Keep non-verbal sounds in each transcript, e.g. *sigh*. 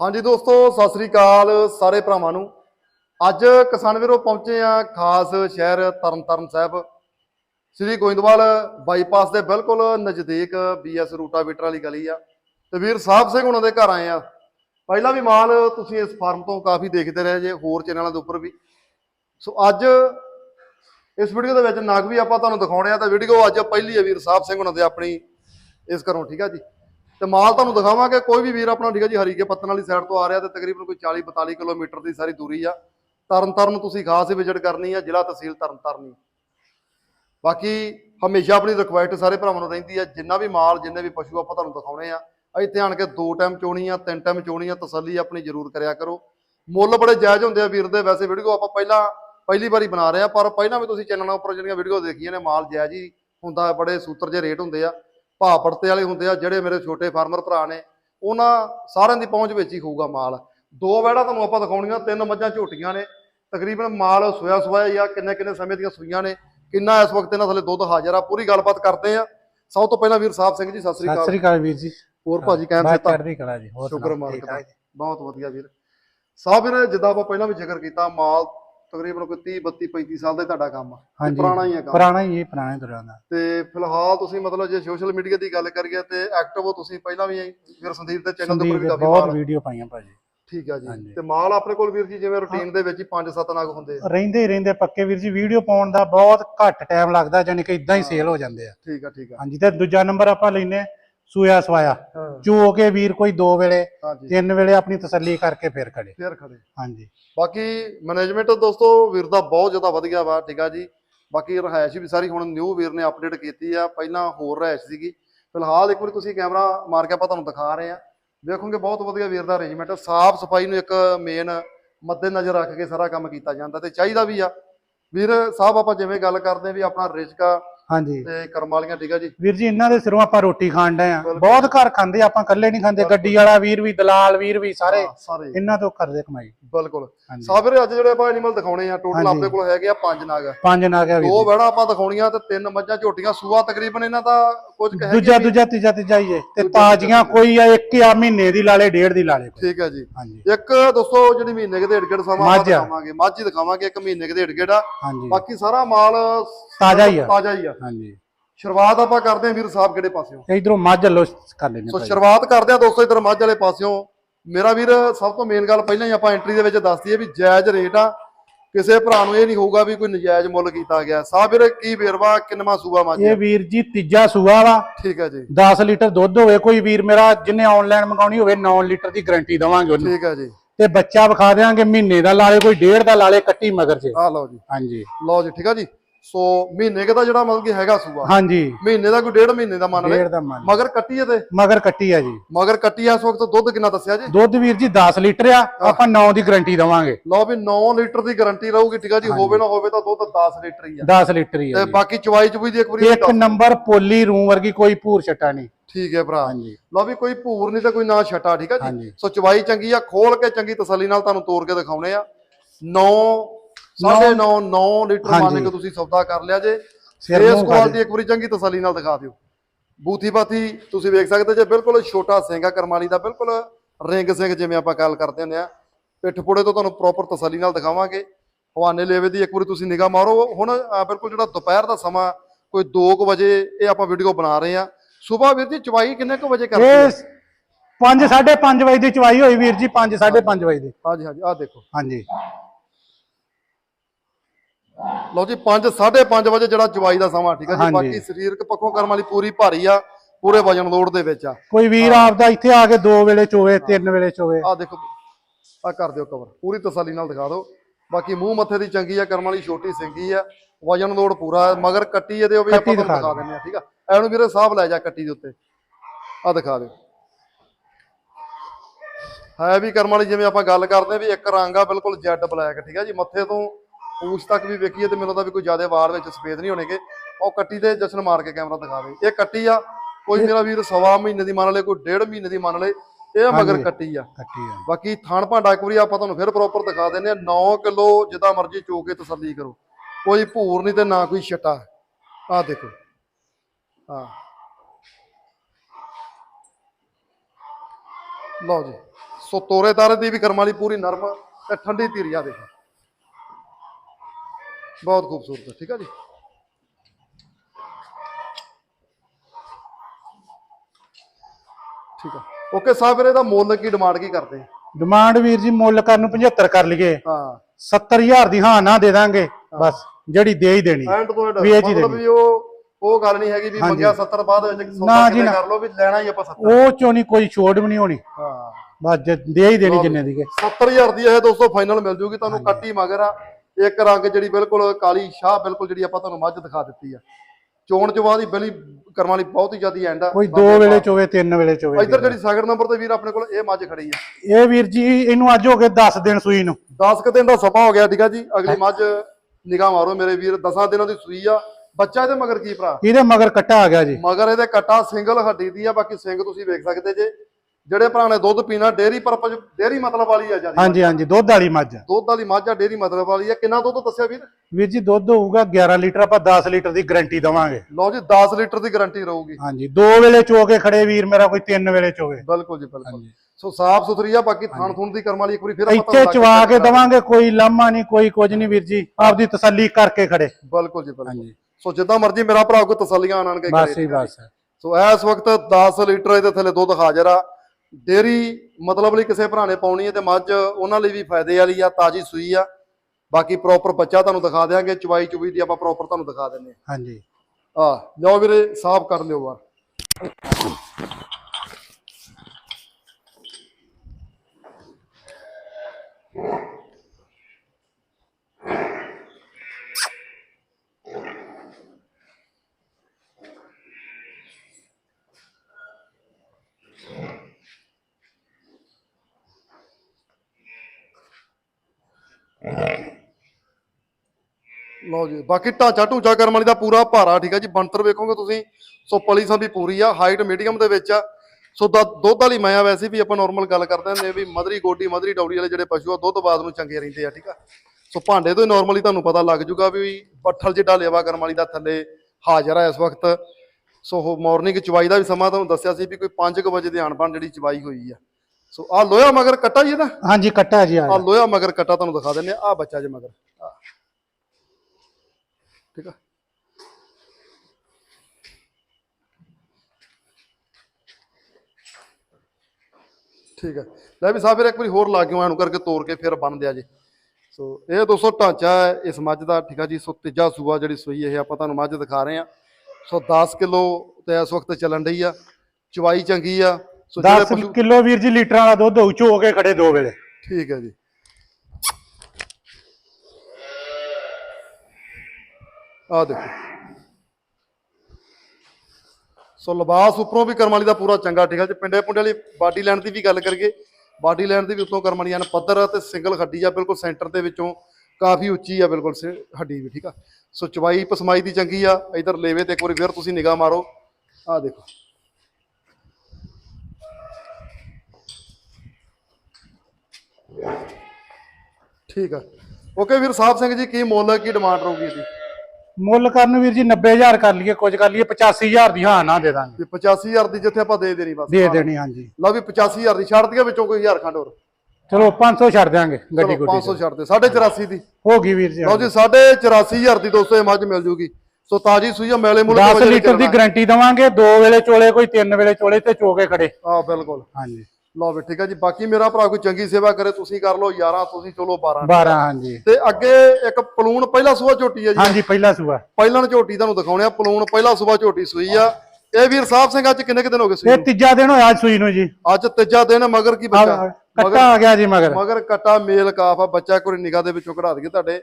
ਹਾਂਜੀ ਦੋਸਤੋ, ਸਤਿ ਸ੍ਰੀ ਅਕਾਲ ਸਾਰੇ ਭਰਾਵਾਂ ਨੂੰ। ਅੱਜ ਕਿਸਾਨ ਵੀਰੋ ਪਹੁੰਚੇ ਆ ਖਾਸ ਸ਼ਹਿਰ ਤਰਨਤਾਰਨ ਸਾਹਿਬ। ਸ੍ਰੀ ਗੋਇੰਦਵਾਲ ਬਾਈਪਾਸ ਦੇ ਬਿਲਕੁਲ ਨਜ਼ਦੀਕ ਬੀਐਸ ਰੂਟਾਵੀਟਰ ਵਾਲੀ ਗਲੀ ਆ। ਤੇ ਵੀਰ ਸਾਹਿਬ ਸਿੰਘ ਉਹਨਾਂ ਦੇ ਘਰ ਆਏ ਆ। ਪਹਿਲਾਂ ਵੀ ਮਾਲ ਤੁਸੀਂ ਇਸ ਫਾਰਮ ਤੋਂ ਕਾਫੀ ਦੇਖਦੇ ਰਹੇ ਜੇ, ਹੋਰ ਚੈਨਲਾਂ ਦੇ ਉੱਪਰ ਵੀ। ਸੋ ਅੱਜ ਇਸ ਵੀਡੀਓ ਦੇ ਵਿੱਚ ਨਾਗ ਵੀ ਆਪਾਂ ਤੁਹਾਨੂੰ ਦਿਖਾਉਣੇ ਆ, ਤਾਂ ਵੀਡੀਓ ਅੱਜ ਪਹਿਲੀ ਹੈ ਵੀਰ ਸਾਹਿਬ ਸਿੰਘ ਉਹਨਾਂ ਦੇ ਆਪਣੀ ਇਸ ਘਰੋਂ, ਠੀਕ ਆ ਜੀ? ਤੇ ਮਾਲ ਤੁਹਾਨੂੰ ਦਿਖਾਵਾਂਗੇ, ਕੋਈ ਵੀ ਵੀਰ ਆਪਣਾ ਠੀਕ ਹੈ ਜੀ ਹਰੀਕੇ ਪੱਤਨ ਵਾਲੀ ਸਾਈਡ ਤੋਂ ਆ ਰਿਹਾ ਤੇ ਤਕਰੀਬਨ ਕੋਈ 40 42 ਕਿਲੋਮੀਟਰ ਦੀ ਸਾਰੀ ਦੂਰੀ ਆ। ਤਰਨ ਤਾਰਨ ਤੁਸੀਂ ਖਾਸ ਹੀ ਵਿਜ਼ਿਟ ਕਰਨੀ ਆ, ਜ਼ਿਲ੍ਹਾ ਤਹਿਸੀਲ ਤਰਨ ਤਾਰਨੀ ਬਾਕੀ ਹਮੇਸ਼ਾ ਆਪਣੀ ਰਿਕੁਐਸਟ ਸਾਰੇ ਭਰਾਵਾਂ ਨੂੰ ਰਹਿੰਦੀ ਆ, ਜਿੰਨਾ ਵੀ ਮਾਲ, ਜਿੰਨੇ ਵੀ ਪਸ਼ੂ ਆਪਾਂ ਤੁਹਾਨੂੰ ਦਿਖਾਉਣੇ ਆ, ਇੱਥੇ ਆਣ ਕੇ ਦੋ ਟਾਈਮ ਚੋਣੀ ਆ, ਤਿੰਨ ਟਾਈਮ ਚੋਣੀ ਆ, ਤਸੱਲੀ ਆਪਣੀ ਜ਼ਰੂਰ ਕਰਿਆ ਕਰੋ। ਮੁੱਲ ਬੜੇ ਜਾਇਜ਼ ਹੁੰਦੇ ਆ ਵੀਰ ਦੇ, ਵੈਸੇ ਵੀਡੀਓ ਆਪਾਂ ਪਹਿਲਾਂ, ਪਹਿਲੀ ਵਾਰੀ ਬਣਾ ਰਹੇ ਆ, ਪਰ ਪਹਿਲਾਂ ਵੀ ਤੁਸੀਂ ਚੈਨਲਾਂ ਉੱਪਰ ਜਿਹੜੀਆਂ ਵੀਡੀਓ ਦੇਖੀਆਂ ਨੇ, ਮਾਲ ਜਾਇਜ਼ ਹੀ ਹੁੰਦਾ, ਬੜੇ ਸੂਤਰ ਜੇ ਰੇਟ ਹੁੰਦੇ ਆ। ਭਾਅ ਪੜਤੇ ਵਾਲੇ ਹੁੰਦੇ ਆ ਜਿਹੜੇ ਮੇਰੇ ਛੋਟੇ ਫਾਰਮਰ ਭਰਾ ਨੇ ਉਹਨਾਂ ਸਾਰਿਆਂ ਦੀ ਪਹੁੰਚ ਵਿੱਚ ਹੀ ਹੋਊਗਾ ਮਾਲ। ਦੋ ਵੈੜਾ ਤੁਹਾਨੂੰ ਆਪਾਂ ਦਿਖਾਉਣੀਆਂ ਤਿੰਨ ਮੱਝਾਂ ਝੋਟੀਆਂ ਨੇ। ਤਕਰੀਬਨ ਮਾਲ ਸੋਇਆ ਸੋਇਆ ਜਾਂ ਕਿੰਨੇ ਕਿੰਨੇ ਸਮੇਂ ਦੀਆਂ ਸੂਈਆਂ ਨੇ ਕਿੰਨਾ ਇਸ ਵਕਤ ਇਹਨਾਂ ਥੱਲੇ ਦੁੱਧ ਹਾਜ਼ਰ ਆ ਪੂਰੀ ਗੱਲਬਾਤ ਕਰਦੇ ਆ। ਸਭ ਤੋਂ ਪਹਿਲਾਂ ਵੀਰ ਸਾਹਿਬ ਸਿੰਘ ਜੀ ਸਤਿ ਸ੍ਰੀ ਸਤਿ ਅਕਾਲ ਸ੍ਰੀ ਅਕਾਲ ਵੀਰ ਜੀ। ਹੋਰ ਭਾਜੀ ਕਹਿਣ ਬਸ ਦਿੱਤਾ ਚੜ੍ਹਦੀ ਕਲਾ ਜੀ ਹੋਰ ਸ਼ੁਕਰ ਮਾਲਕ ਦਾ? ਬਹੁਤ ਵਧੀਆ ਵੀਰ। ਸਾਹਿਬ ਵੀਰ ਜਿੱਦਾਂ ਆਪਾਂ ਪਹਿਲਾਂ ਵੀ ਜ਼ਿਕਰ ਕੀਤਾ ਮਾਲ ਤਕਰੀਬਨ ਕੋਈ 30 32 35 ਸਾਲ ਦਾ ਹੀ ਤੁਹਾਡਾ ਕੰਮ ਆ। ਤੇ ਹਾਂਜੀ। ਪੁਰਾਣਾ ਹੀ ਹੈ ਕੰਮ। ਪੁਰਾਣਾ ਹੀ ਇਹ ਪੁਰਾਣੇ ਦੁਰਿਆਂ ਦਾ। ਤੇ ਫਿਲਹਾਲ ਤੁਸੀਂ ਮਤਲਬ ਜੇ ਸੋਸ਼ਲ ਮੀਡੀਆ ਦੀ ਗੱਲ ਕਰੀਏ ਤੇ ਐਕਟਿਵ ਹੋ ਤੁਸੀਂ ਪਹਿਲਾਂ ਵੀ ਵੀਰ ਸੰਦੀਪ ਦੇ ਚੈਨਲ ਦੇ ਉੱਪਰ ਸੰਦੀਪ ਵੀ ਦੇ ਕਾਫੀ ਬਹੁਤ ਮਾਲ ਵੀਡੀਓ ਪਾਈਆਂ ਭਾਜੀ। ਠੀਕ ਆ ਜੀ। ਹਾਂਜੀ। ਤੇ ਮਾਲ ਆਪਣੇ ਕੋਲ ਵੀਰ ਜੀ ਜਿਵੇਂ ਰੁਟੀਨ ਦੇ ਵਿੱਚ ਹੀ 5-7 ਨਗ ਹੁੰਦੇ ਆ। ਰਹਿੰਦੇ ਹੀ ਰਹਿੰਦੇ ਪੱਕੇ ਵੀਰ ਜੀ। ਵੀਡੀਓ ਪਾਉਣ ਦਾ ਬਹੁਤ ਘੱਟ ਟਾਈਮ ਲੱਗਦਾ ਜਾਨੀ ਕਿ ਇਦਾਂ ਹੀ ਸੇਲ ਹੋ ਜਾਂਦੇ ਆ। ਠੀਕ ਆ ਠੀਕ ਆ। ਹਾਂਜੀ ਤੇ ਦੂਜਾ ਨੰਬਰ ਆਪਾਂ ਲੈਨੇ ਸੂਇਆ ਸਵਾਇਆ। ਹਾਂ। ਚੋ ਕੇ ਵੀਰ ਕੋਈ ਦੋ ਵੇਲੇ ਹਾਂਜੀ। ਤਿੰਨ ਵੇਲੇ ਆਪਣੀ ਤਸੱਲੀ ਕਰਕੇ ਫਿਰ ਖੜੇ। ਫੇਰ ਖੜੇ। ਹਾਂਜੀ। ਬਾਕੀ ਮੈਨੇਜਮੈਂਟ ਦੋਸਤੋ ਵੀਰ ਦਾ ਬਹੁਤ ਜ਼ਿਆਦਾ ਵਧੀਆ ਵਾ ਠੀਕ ਆ ਜੀ। ਬਾਕੀ ਰਹਾਇਸ਼ ਵੀ ਸਾਰੀ ਹੁਣ ਨਿਊ ਵੀਰ ਨੇ ਅਪਡੇਟ ਕੀਤੀ ਆ। ਪਹਿਲਾਂ ਹੋਰ ਰਹਾਇਸ਼ ਸੀਗੀ। ਫਿਲਹਾਲ ਇੱਕ ਵਾਰੀ ਤੁਸੀਂ ਕੈਮਰਾ ਮਾਰ ਕੇ ਆਪਾਂ ਤੁਹਾਨੂੰ ਦਿਖਾ ਰਹੇ ਆ। ਵੇਖੋਗੇ ਬਹੁਤ ਵਧੀਆ ਵੀਰ ਦਾ ਅਰੇਂਜਮੈਂਟ ਸਾਫ਼ ਸਫ਼ਾਈ ਨੂੰ ਇੱਕ ਮੇਨ ਮੱਦੇ ਨਜ਼ਰ ਰੱਖ ਕੇ ਸਾਰਾ ਕੰਮ ਕੀਤਾ ਜਾਂਦਾ ਤੇ ਚਾਹੀਦਾ ਵੀ ਆ। ਵੀਰ ਸਾਹਿਬ ਆਪਾਂ ਜਿਵੇਂ ਗੱਲ ਕਰਦੇ ਆ ਵੀ ਆਪਣਾ ਰਿਜਕਾ ਹਾਂਜੀ। ਤੇ ਕਰਮ ਵਾਲੀਆਂ ਠੀਕ ਆ ਜੀ? ਵੀਰ ਜੀ ਇਹਨਾਂ ਦੇ ਸਿਰੋਂ ਆਪਾਂ ਰੋਟੀ ਖਾਣ ਡਏ ਆ। ਬਿਲਕੁਲ। ਬਹੁਤ ਘਰ ਖਾਂਦੇ ਆਪਾਂ ਇਕੱਲੇ ਨਹੀਂ ਖਾਂਦੇ। ਗੱਡੀ ਵਾਲਾ ਵੀਰ ਵੀ ਦਲਾਲ ਵੀਰ ਵੀ ਸਾਰੇ। ਹਾਂ, ਸਾਰੇ। ਇਹਨਾਂ ਤੋਂ ਕਰਦੇ ਕਮਾਈ। ਬਿਲਕੁਲ। ਹਾਂਜੀ। ਸਾਬਰੇ ਅੱਜ ਜਿਹੜੇ ਆਪਾਂ ਐਨੀਮਲ ਦਿਖਾਉਣੇ ਆ ਟੋਟਲ ਹਾਂਜੀ। ਆਪਣੇ ਕੋਲ ਹੈਗੇ ਆ ਪੰਜ ਨਾਗ। ਪੰਜ ਨਾ ਗਿਆ ਵੀਰ ਦੋ ਜੀ। ਆਪਾਂ ਦਿਖਾਉਣੀਆਂ ਤੇ ਤਿੰਨ ਮੱਝਾਂ ਝੋਟੀਆਂ ਸੂਆ ਤਕਰੀਬਨ ਇਹਨਾਂ ਦਾ ਕੁਝ ਕੁ ਹੈਗੀਆਂ ਦੂਜਾ ਦੂਜਾ ਤੀਜਾ ਤੀਜਾ ਹੀ ਹੈ। ਤੇ ਦੂਜਾ, ਤਾਜ਼ੀਆਂ ਕੋਈ ਆ ਇੱਕ ਆ ਮਹੀਨੇ ਦੀ ਲਾਲੇ ਡੇਢ ਦੀ ਲਾਲੇ ਕੋਈ। ਠੀਕ ਹੈ ਜੀ। ਹਾਂਜੀ। ਇੱਕ ਦੋਸਤੋ ਜਿਹੜੀ ਮਹੀਨੇ ਦੇ ਢੇੜ ਸਮਾਂ ਆਪਾਂ ਮੱਝ ਆ। ਦਿਖਾਵਾਂਗੇ। ਮੱਝ ਹੀ ਦਿਖਾਵਾਂਗੇ ਇੱਕ ਮਹੀਨੇ ਦੇ ਢੇੜ ਆ। ਹਾਂਜੀ। ਬਾਕੀ ਸਾਰਾ ਮਾਲ ਤਾਜ਼ਾ ਹੀ ਆ। ਤਾਜ਼ਾ ਹੀ ਆ। ਹਾਂਜੀ। ਸ਼ੁਰੂਆਤ ਆਪਾਂ ਕਰਦੇ ਹਾਂ ਵੀਰ ਸਾਹਿਬ ਕਿਹੜੇ ਪਾਸਿਓਂ? ਇਧਰੋਂ ਮੱਝ ਲੋ ਕਰ ਲੈਣੇ ਸੋ ਸ਼ੁਰੂਆਤ ਕਰਦੇ ਆ ਦੋਸਤੋ ਇਧਰ ਮੱਝ ਵਾਲੇ ਪਾਸਿਓਂ। ਮੇਰਾ ਵੀਰ ਸਭ ਤੋਂ ਮੇਨ ਗੱਲ ਪਹਿਲਾਂ ਹੀ ਆਪਾਂ ਐਂਟਰੀ ਦੇ ਵਿੱਚ ਦੱਸ ਦਈਏ ਵੀ ਜਾਇਜ਼ ਰੇਟ ਆ। ਕਿਸੇ ਭਰਾ ਨੂੰ ਇਹ ਨਹੀਂ ਹੋਊਗਾ ਵੀ ਕੋਈ ਨਜਾਇਜ਼ ਮੁੱਲ ਕੀਤਾ ਗਿਆ। ਸਾਹਿਬ ਵੀਰ ਕੀ ਵੇਰਵਾ ਕਿੰਨਵਾਂ ਸੂਆ ਮੱਝ ਇਹ? ਵੀਰ ਜੀ ਤੀਜਾ ਸੂਆ ਵਾ। ਠੀਕ ਹੈ ਜੀ। 10 ਲੀਟਰ ਦੁੱਧ ਹੋਵੇ ਕੋਈ ਵੀਰ ਮੇਰਾ ਜਿਹਨੇ ਆਨਲਾਈਨ ਮੰਗਾਉਣੀ ਹੋਵੇ 9 ਲੀਟਰ ਦੀ ਗਾਰੰਟੀ ਦਵਾਂਗੇ ਉਹਨੂੰ। ਠੀਕ ਹੈ ਜੀ। ਤੇ ਬੱਚਾ ਵਿਖਾ ਦੇਵਾਂਗੇ ਮਹੀਨੇ ਦਾ ਲਾਲੇ ਕੋਈ ਡੇਢ ਦਾ ਲਾਲੇ ਕੱਟੀ ਮਗਰ ਚ ਆ ਲਓ ਜੀ। ਹਾਂਜੀ। ਲਓ ਜੀ ਠੀਕ ਆ ਜੀ। ਸੋ ਮਹੀਨੇ ਕੁ ਦਾ ਜਿਹੜਾ ਮਤਲਬ ਕਿ ਹੈਗਾ ਸੂਆ। ਹਾਂਜੀ। ਮਹੀਨੇ ਦਾ ਕੋਈ ਡੇਢ ਮਹੀਨੇ ਦਾ ਮੰਨ ਲੈ। ਡੇਢ ਦਾ ਮੰਨ ਮਗਰ ਕੱਟੀ ਤੇ? ਮਗਰ ਕੱਟੀ ਆ ਜੀ। ਮਗਰ ਕੱਟੀ ਆ ਇਸ ਵਕਤ ਦੁੱਧ ਕਿੰਨਾ ਦੱਸਿਆ ਜੀ? ਦੁੱਧ ਵੀਰ ਜੀ 10 ਲੀਟਰ ਆ ਆਪਾਂ 9 ਦੀ ਗਾਰੰਟੀ ਦਵਾਂਗੇ। ਲਓ ਵੀ 9 ਲੀਟਰ ਦੀ ਗਾਰੰਟੀ ਰਹੂਗੀ ਠੀਕ ਆ ਜੀ? ਹੋਵੇ ਨਾ ਹੋਵੇ ਤਾਂ ਦੁੱਧ 10 ਲੀਟਰ ਹੀ ਆ। 10 ਲੀਟਰ ਹੀ ਆ ਤੇ। ਬਾਕੀ ਚਵਾਈ ਚੁਈ ਦੀ ਇੱਕ ਵਾਰੀ ਇੱਕ ਨੰਬਰ ਪੋਲੀ ਰੂਮ ਵਰਗੀ ਕੋਈ ਭੂਰ ਛੱਟਾ ਨਹੀਂ। ਠੀਕ ਹੈ ਭਰਾ। ਹਾਂਜੀ। ਲਓ ਵੀ ਕੋਈ ਭੂਰ ਨਹੀਂ ਤੇ ਕੋਈ ਨਾ ਛਟਾ ਠੀਕ ਆ ਜੀ? ਸੋ ਚਵਾਈ ਚੰਗੀ ਆ ਖੋਲ ਕੇ ਚੰਗੀ ਤਸੱਲੀ ਨਾਲ ਤੁਹਾਨੂੰ ਤੋੜ ਕੇ ਦਿਖਾਉਣੇ ਆ। 9 9.5 9 ਲੀਟਰ ਮੰਨ। ਕੇ ਤੁਸੀਂ ਸੌਦਾ ਕਰ ਲਿਆ ਜੇ। ਮੂੰਹ ਕੁਆਲਿਟੀ ਇੱਕ ਵਾਰੀ ਚੰਗੀ ਤਸੱਲੀ ਨਾਲ ਦਿਖਾ ਦਿਓ। ਬੂਥੀ ਬਾਥੀ ਤੁਸੀਂ ਵੇਖ ਸਕਦੇ ਜੇ ਬਿਲਕੁਲ ਛੋਟਾ ਸਿੰਗਾ ਕਰਮਾਲੀ ਦਾ ਬਿਲਕੁਲ ਰਿੰਗ ਸਿੰਘ ਜਿਵੇਂ ਆਪਾਂ ਗੱਲ ਕਰਦੇ ਹੁੰਦੇ ਆ। ਪਿੱਠ ਪੁੜੇ ਤੋਂ ਤੁਹਾਨੂੰ ਪ੍ਰੋਪਰ ਤਸੱਲੀ ਨਾਲ ਦਿਖਾਵਾਂਗੇ। ਹਵਾਨੇ ਲੇਵੇ ਦੀ ਇੱਕ ਵਾਰੀ ਤੁਸੀਂ ਨਿਗਾਹ ਮਾਰੋ। ਹੁਣ ਬਿਲਕੁਲ ਜਿਹੜਾ ਦੁਪਹਿਰ ਦਾ ਸਮਾਂ ਕੋਈ 2 ਵਜੇ ਇਹ ਆਪਾਂ ਵੀਡੀਓ ਬਣਾ ਰਹੇ ਆ। ਸਵੇਰ ਵੀਰ ਜੀ ਚਵਾਈ ਕਿੰਨੇ ਕੁ ਵਜੇ ਕਰਦੇ ਇਹ 5 5:30 ਵਜੇ ਦੀ ਚਵਾਈ ਹੋਈ ਵੀਰ ਜੀ 5 5:30 ਵਜੇ ਦੀ। ਹਾਂਜੀ ਹਾਂਜੀ। ਆਹ ਦੇਖੋ। ਹਾਂਜੀ। ਲਓ ਜੀ 5 5:30 ਵਜੇ ਜਿਹੜਾ ਚਵਾਈ ਦਾ ਸਮਾਂ ਠੀਕ ਹੈ ਜੀ। ਬਾਕੀ ਸਰੀਰਕ ਪੱਖੋਂ ਕਰਮ ਵਾਲੀ ਪੂਰੀ ਭਾਰੀ ਆ ਪੂਰੇ ਵਜਨ ਲੋਡ ਦੇ ਵਿੱਚ ਆ। ਕੋਈ ਵੀਰ ਆਪਦਾ ਇੱਥੇ ਆ ਕੇ ਦੋ ਵੇਲੇ ਚੋਵੇ ਤਿੰਨ ਵੇਲੇ ਚੋਵੇ। ਆ ਦੇਖੋ ਆ ਕਰ ਦਿਓ ਕਵਰ ਪੂਰੀ ਤਸੱਲੀ ਨਾਲ ਦਿਖਾ ਦਿਓ। ਬਾਕੀ ਮੂੰਹ ਮੱਥੇ ਦੀ ਚੰਗੀ ਆ ਕਰਮ ਵਾਲੀ ਛੋਟੀ ਸਿੰਗੀ ਆ ਵਜਨ ਲੋਡ ਪੂਰਾ ਮਗਰ ਕੱਟੀ ਇਹਦੇ ਉਹ ਵੀ ਆਪਾਂ ਤੁਹਾਨੂੰ ਦਿਖਾ ਦਿੰਦੇ ਆ ਠੀਕ ਆ? ਐਨੂੰ ਵੀਰੇ ਸਾਹਬ ਲੈ ਜਾ ਕੱਟੀ ਦੇ ਉੱਤੇ। ਆ ਦਿਖਾ ਦਿਓ। ਹੈ ਵੀ ਕਰਮ ਵਾਲੀ ਜਿਵੇਂ ਆਪਾਂ ਗੱਲ ਕਰਦੇ ਆ ਵੀ ਇੱਕ ਰੰਗ ਆ ਬਿਲਕੁਲ ਜੈਡ ਬਲੈਕ ਠੀਕ ਆ ਜੀ? ਮੱਥੇ ਤੋਂ ਪੂਛ ਤੱਕ ਵੀ ਵੇਖੀਏ ਤੇ ਮੈਨੂੰ ਤਾਂ ਵੀ ਕੋਈ ਜ਼ਿਆਦਾ ਵਾਰ ਵਿੱਚ ਸਫੇਦ ਨਹੀਂ ਹੋਣਗੇ ਉਹ ਕੱਟੀ ਤੇ ਜਸ਼ਨ ਮਾਰ ਕੇ ਕੈਮਰਾ ਦਿਖਾ ਦੇ ਇਹ ਕੱਟੀ ਆ। ਕੋਈ ਮੇਰਾ ਵੀਰ ਸਵਾ ਮਹੀਨੇ ਦੀ ਮੰਨ ਲੇ ਕੋਈ ਡੇਢ ਮਹੀਨੇ ਦੀ ਮੰਨ ਲੇ ਇਹ ਮਗਰ। ਕੱਟੀ ਆ। ਕੱਟੀ ਆ। ਬਾਕੀ ਥਣ ਭਾਂਡਾ ਇੱਕ ਵਾਰੀ ਆਪਾਂ ਤੁਹਾਨੂੰ ਫਿਰ ਪ੍ਰੋਪਰ ਦਿਖਾ ਦਿੰਦੇ ਆ 9 ਕਿਲੋ ਜਿੱਦਾਂ ਮਰਜ਼ੀ ਚੋ ਕੇ ਤਸੱਲੀ ਕਰੋ। ਕੋਈ ਭੂਰ ਨਹੀਂ ਤੇ ਨਾ ਕੋਈ ਛਟਾ। ਆਹ ਦੇਖੋ। ਹਾਂ ਲਓ ਜੀ। ਸੋ ਤੋਰੇ ਤਾਰੇ ਦੀ ਵੀ ਕਰਮ ਵਾਲੀ ਪੂਰੀ ਨਰਮ ਤੇ ਠੰਡੀ ਧੀਰੀ ਆ ਦੇਖੋ। ਬਹੁਤ ਖੂਬਸੂਰਤ ਹੈ ਠੀਕ ਆ ਜੀ। ਠੀਕ ਆ। ਓਕੇ ਸਾਹਿਬ ਫਿਰ ਇਹਦਾ ਮੁੱਲ ਕੀ ਡਿਮਾਂਡ ਕੀ ਕਰਦੇ? ਡਿਮਾਂਡ ਵੀਰ ਜੀ ਮੁੱਲ ਕਰਨ ਨੂੰ 75 ਕਰ ਲਈਏ। ਹਾਂ। 70000 ਦੀ ਹਾਂ ਨਾ ਦੇ ਦਾਂਗੇ। ਬਸ ਜਿਹੜੀ ਦੇ ਹੀ ਦੇਣੀ। ਐਂਡ ਤੋਂ ਐਂਡ ਵੀ ਇਹ ਚੀਜ਼ ਮਤਲਬ ਵੀ ਉਹ ਉਹ ਗੱਲ ਨਹੀਂ ਹੈਗੀ ਵੀ। ਮੰਗਿਆ 70 ਬਾਅਦ ਵਿੱਚ ਨਾ ਸੌਦਾ ਜੀ, ਕਿਤੇ ਨਾ। ਕਰ ਲਓ ਵੀ ਲੈਣਾ ਹੀ ਆਪਾਂ 70 ਉਹ ਚੋਂ ਨਹੀਂ ਕੋਈ ਛੋਟ ਵੀ ਨਹੀਂ ਹੋਣੀ। ਹਾਂ। ਬਸ ਦੇ ਹੀ ਦੇਣੀ ਜਿੰਨੇ ਦੀ ਕੇ 70000 ਦੀ ਇਹ ਦੋਸਤੋ ਫਾਈਨਲ ਮਿਲ ਜੂਗੀ। ਤੁਹਾਨੂੰ ਕੱਟੀ ਮਗਰ ਆ। ਇੱਕ ਰੰਗ ਜਿਹੜੀ ਬਿਲਕੁਲ ਕਾਲੀ ਸ਼ਾਹ ਬਿਲਕੁਲ ਜਿਹੜੀ ਆਪਾਂ ਤੁਹਾਨੂੰ ਮੱਝ ਦਿਖਾ ਦਿੱਤੀ ਆ। ਚੋਣ ਚਵਾ ਦੀ ਬਲੀ ਕਰਮਾਂ ਵਾਲੀ ਬਹੁਤ ਹੀ ਜ਼ਿਆਦੀ ਐਂਡ ਆ। ਕੋਈ ਦੋ ਵੇਲੇ ਚੋਵੇ ਤਿੰਨ ਵੇਲੇ ਚੋਵੇ ਇੱਧਰ ਜਿਹੜੀ ਸੈਕਿੰਡ ਨੰਬਰ ਤੇ ਵੀਰ ਆਪਣੇ ਕੋਲ ਇਹ ਮੱਝ ਖੜੀ ਆ। ਇਹ ਵੀਰ ਜੀ ਇਹਨੂੰ ਅੱਜ ਹੋ ਗਏ 10 ਦਿਨ ਸੂਈ ਨੂੰ। 10 ਕੁ ਦਿਨ ਦਾ ਸਮਾਂ ਹੋ ਗਿਆ ਠੀਕ ਆ ਜੀ। ਅਗਲੀ ਮੱਝ ਨਿਗਾਹ ਮਾਰੋ ਮੇਰੇ ਵੀਰ 10 ਦਿਨਾਂ ਦੀ ਸੂਈ ਆ। ਬੱਚਾ ਇਹਦੇ ਮਗਰ ਕੀ ਭਰਾ? ਇਹਦੇ ਮਗਰ ਕੱਟਾ ਆ ਗਿਆ ਜੀ। ਮਗਰ ਇਹਦੇ ਕੱਟਾ ਸਿੰਗਲ ਹੱਡੀ ਦੀ ਆ ਬਾਕੀ ਸਿੰਘ ਤੁਸੀਂ ਵੇਖ ਸਕਦੇ ਜੇ। ਜਿਹੜੇ ਭਰਾ ਨੇ ਦੁੱਧ ਪੀਣਾ ਡੇਰੀ ਪਰਪਸ ਡੇਰੀ ਮਤਲਬ ਵਾਲੀ ਆ ਜ਼ਿਆਦਾ। ਹਾਂਜੀ ਹਾਂਜੀ ਦੁੱਧ ਵਾਲੀ ਮੱਝ ਆ। ਦੁੱਧ ਵਾਲੀ ਮੱਝ ਆ ਡੇਰੀ ਮਤਲਬ ਵਾਲੀ ਆ। ਕਿੰਨਾ ਦੁੱਧ ਦੱਸਿਆ ਵੀਰ? ਵੀਰ ਜੀ ਦੁੱਧ ਹੋਊਗਾ 11 ਲੀਟਰ ਆਪਾਂ 10 ਲੀਟਰ ਦੀ ਗਾਰੰਟੀ ਦਵਾਂਗੇ। ਲਓ ਜੀ 10 ਲੀਟਰ ਦੀ ਗਾਰੰਟੀ ਰਹੂਗੀ। ਹਾਂਜੀ ਦੋ ਵੇਲੇ ਚੋ ਕੇ ਖੜੇ ਵੀਰ ਮੇਰਾ ਕੋਈ ਤਿੰਨ ਵੇਲੇ ਚੋਵੇ ਬਿਲਕੁਲ ਜੀ ਬਿਲਕੁਲ। ਸੋ ਸਾਫ਼ ਸੁਥਰੀ ਆ ਬਾਕੀ ਥਾਣ ਥੂਣ ਦੀ ਕਰਮ ਵਾਲੀ ਇੱਕ ਵਾਰੀ ਫਿਰ ਆਪਾਂ ਇੱਥੇ ਚਵਾ ਕੇ ਦਵਾਂਗੇ ਕੋਈ ਲਾਮਾ ਨਹੀਂ ਕੋਈ ਕੁਝ ਨਹੀਂ ਵੀਰ ਜੀ ਆਪਦੀ ਤਸੱਲੀ ਕਰਕੇ ਖੜੇ। ਬਿਲਕੁਲ ਜੀ ਬਿਲਕੁਲ। ਹਾਂਜੀ। ਸੋ ਜਿੱਦਾਂ ਮਰਜ਼ੀ ਮੇਰਾ ਭਰਾ ਕੋਈ ਤਸੱਲੀਆਂ ਆਣਨ ਕੇ ਬਸ ਹੀ ਬਸ। ਸੋ ਇਸ ਵਕਤ 10 ਲੀਟਰ ਇਹਦੇ ਥੱਲੇ ਦੁੱਧ ਹਾਜ਼ਰ ਆ। ਡੇਰੀ ਮਤਲਬ ਲਈ ਕਿਸੇ ਭਰਾ ਨੇ ਪਾਉਣੀ ਹੈ ਤੇ ਮੱਝ ਉਹਨਾਂ ਲਈ ਵੀ ਫਾਇਦੇ ਵਾਲੀ ਆ ਤਾਜੀ ਸੂਈ ਆ। ਬਾਕੀ ਪ੍ਰੋਪਰ ਬੱਚਾ ਤੁਹਾਨੂੰ ਦਿਖਾ ਦਿਆਂਗੇ ਚਵਾਈ ਚੁਬੀ ਦੀ ਆਪਾਂ ਪ੍ਰੋਪਰ ਤੁਹਾਨੂੰ ਦਿਖਾ ਦਿੰਨੇ ਹਾਂਜੀ। ਆ ਆ ਲਓ ਵੀਰੇ ਸਾਫ਼ ਕਰ ਲਿਓ ਵਾਰ। ਲਓ ਜੀ ਬਾਕੀ ਢਾਂਚਾ ਢੂਚਾ ਕਰਮ ਵਾਲੀ ਦਾ ਪੂਰਾ ਭਾਰਾ ਠੀਕ ਹੈ ਜੀ? ਬੰਤਰ ਵੇਖੋਗੇ ਤੁਸੀਂ ਸੋ ਪਲੀ ਵੀ ਪੂਰੀ ਆ ਹਾਈਟ ਮੀਡੀਅਮ ਦੇ ਵਿੱਚ ਆ। ਸੋ ਦੁੱਧ ਵਾਲੀ ਮੈਂ ਆ ਵੈਸੇ ਵੀ ਆਪਾਂ ਨਾਰਮਲ ਗੱਲ ਕਰਦੇ ਆ ਵੀ ਮਧਰੀ ਗੋਡੀ ਮਧਰੀ ਡੌੜੀ ਵਾਲੇ ਜਿਹੜੇ ਪਸ਼ੂ ਆ ਦੁੱਧ ਬਾਦ ਨੂੰ ਚੰਗੇ ਰਹਿੰਦੇ ਆ ਠੀਕ ਆ? ਸੋ ਭਾਂਡੇ ਤੋਂ ਨਾਰਮਲੀ ਤੁਹਾਨੂੰ ਪਤਾ ਲੱਗ ਜੂਗਾ ਵੀ ਪੱਠਲ ਜਿੱਡਾ ਲੇਵਾ ਕਰਮ ਵਾਲੀ ਦਾ ਥੱਲੇ ਹਾਜ਼ਰ ਆ ਇਸ ਵਕਤ। ਸੋ ਉਹ ਮਾਰਨਿੰਗ ਚਵਾਈ ਦਾ ਵੀ ਸਮਾਂ ਤੁਹਾਨੂੰ ਦੱਸਿਆ ਸੀ ਵੀ ਕੋਈ 5 ਵਜੇ ਦੇ ਆਣ-ਬਾਣ ਜਿਹੜੀ ਚਵਾਈ ਹੋਈ ਆ। ਸੋ ਆ ਲੋਹਾ ਮਗਰ ਕੱਟਾ ਜੀ ਇਹਦਾ? ਹਾਂਜੀ ਕੱਟਾ ਜੀ ਆ ਆ ਲੋਹਾ ਮਗਰ ਕੱਟਾ ਤੁਹਾਨੂੰ ਦਿਖਾ ਦਿੰਨੇ ਆ ਬੱਚਾ ਜੇ ਮਗਰ ਆਹ। ਠੀਕ ਹੈ। ਲੈ ਵੀ ਸਾਹਿਬ ਫਿਰ ਇੱਕ ਵਾਰੀ ਹੋਰ ਲਾ ਕੇ ਇਹਨੂੰ ਕਰਕੇ ਤੋੜ ਕੇ ਫਿਰ ਬੰਨ ਦਿਆ ਜੀ। ਸੋ ਇਹ ਦੋਸਤੋ ਢਾਂਚਾ ਹੈ ਇਸ ਮੱਝ ਦਾ ਠੀਕ ਆ ਜੀ। ਸੋ ਤੀਜਾ ਸੂਆ ਜਿਹੜੀ ਸੂਈ ਇਹ ਆਪਾਂ ਤੁਹਾਨੂੰ ਮੱਝ ਦਿਖਾ ਰਹੇ ਆ ਸੋ 10 ਕਿਲੋ ਤੇ ਇਸ ਵਕਤ ਚੱਲਣ ਡਈ ਆ। ਚਵਾਈ ਚੰਗੀ ਆ। ਸੋ ਜਿਹੜੇ 10 ਪਸ਼ੂ ਕਿਲੋ ਵੀਰ ਜੀ ਲੀਟਰਾਂ ਵਾਲਾ ਦੁੱਧ ਹੋਊ ਚੋ ਕੇ ਖੜੇ ਦੋ ਵੇਲੇ। ਠੀਕ ਹੈ ਜੀ। ਆ ਦੇਖੋ। ਸੋ ਲਿਬਾਸ ਉੱਪਰੋਂ ਵੀ ਕਰਮਾਲੀ ਦਾ ਪੂਰਾ ਚੰਗਾ ਠੀਕ ਹੈ ਜੇ। ਪਿੰਡੇ ਪੁੰਡੇ ਵਾਲੀ ਬਾਡੀ ਲੈਣ ਦੀ ਵੀ ਗੱਲ ਕਰੀਏ, ਬਾਡੀ ਲੈਣ ਦੀ ਵੀ ਉੱਤੋਂ ਕਰਮਾਲੀ ਵਾਲੀਆਂ ਨੇ ਪੱਧਰ ਤੇ ਸਿੰਗਲ ਹੱਡੀ ਆ, ਬਿਲਕੁਲ ਸੈਂਟਰ ਦੇ ਵਿੱਚੋਂ ਕਾਫੀ ਉੱਚੀ ਆ, ਬਿਲਕੁਲ ਸੇ- ਹੱਡੀ ਵੀ, ਠੀਕ ਆ। ਸੋ ਚਵਾਈ ਪਸਮਾਈ ਦੀ ਚੰਗੀ ਆ, ਇਧਰ ਲੇਵੇ ਤੇ ਇੱਕ ਵਾਰੀ ਫਿਰ ਤੁਸੀਂ ਨਿਗਾਹ ਮਾਰੋ। ਆ ਦੇਖੋ। ਠੀਕ ਆ। ਓਕੇ ਵੀਰ ਸਾਹਿਬ ਸਿੰਘ ਜੀ, ਕੀ ਮੁੱਲ, ਕੀ ਡਿਮਾਂਡ ਰਹੂਗੀ ਇਹਦੀ? ਮੁੱਲ ਕਰਨ ਵੀਰ ਜੀ 90000 ਕਰ ਲਈਏ ਕੁਝ ਕਰ ਲਈਏ 85000 ਦੀ ਹਾਂ ਨਾ ਦੇ ਦਾਂਗੇ। ਵੀ 85000 ਦੀ ਜਿੱਥੇ ਆਪਾਂ ਦੇ ਦੇਣੀ ਬਸ ਦੇ ਦੇਣੀ ਹਾਂਜੀ। ਲਓ ਵੀ 85000 ਦੀ ਛੱਡ ਵਿੱਚੋਂ ਕੋਈ 1000 ਖੰਡ ਹੋਰ। ਚਲੋ 500 ਛੱਡ ਦਿਆਂਗੇ ਗੱਡੀ ਚਲੋ ਗੁੱਡੀ 500 ਛੱਡ ਦੇ 84 ਦੀ। ਹੋ ਗਈ ਵੀਰ ਜੀ ਲਓ ਜੀ 84000 ਦੀ ਦੋਸਤੋ ਇਹ ਮੱਝ ਮਿਲ ਜੂਗੀ। ਸੋ ਤਾਜੀ ਸੂਈ ਆ ਮੇਲੇ ਮੁੱਲ 10 ਲੀਟਰ ਦੀ ਗਾਰੰਟੀ ਦਵਾਂਗੇ ਦੋ ਵੇਲੇ ਚੋਲੇ ਕੋਈ ਤਿੰਨ ਵੇਲੇ ਚੋਲੇ ਤੇ ਚੋ ਕੇ ਖੜੇ। ਆ ਬਿਲਕੁਲ। ਹਾਂਜੀ। ਲਓ ਵੀ ਠੀਕ ਹੈ ਜੀ ਬਾਕੀ ਮੇਰਾ ਭਰਾ ਕੋਈ ਚੰਗੀ ਸੇਵਾ ਕਰੇ ਤੁਸੀਂ ਕਰ ਲਓ 11 ਤੁਸੀਂ ਚਲੋ 12 12 ਹਾਂਜੀ। ਤੇ ਅੱਗੇ ਇੱਕ ਪਲੂਣ ਪਹਿਲਾ ਸੂਆ ਝੋਟੀ ਹੈ ਜੀ। ਹਾਂਜੀ ਪਹਿਲਾ ਸੂਆ। ਪਹਿਲਾਂ ਝੋਟੀ ਤੁਹਾਨੂੰ ਦਿਖਾਉਣੇ ਆ ਪਲੂਣ ਪਹਿਲਾ ਸੂਆ ਝੋਟੀ ਸੂਈ ਆ। ਇਹ ਵੀਰ ਸਾਹਿਬ ਸਿੰਘ ਅੱਜ ਕਿੰਨੇ ਕੁ ਦਿਨ ਹੋ ਗਏ ਸੂਈ ਇਹ? ਤੀਜਾ ਦਿਨ ਹੋਇਆ ਅੱਜ ਸੂਈ ਨੂੰ ਜੀ। ਅੱਜ ਤੀਜਾ ਦਿਨ ਮਗਰ ਕੀ ਬੱਚਾ? ਕੱਟਾ ਆ ਗਿਆ ਜੀ ਮਗਰ। ਮਗਰ ਕਟਾ ਮੇਲ ਕਾਫ ਆ ਬੱਚਾ ਕੋਈ ਨਿਗਾਹ ਦੇ ਵਿੱਚੋਂ ਕਢਾ ਦਈਏ ਤੁਹਾਡੇ।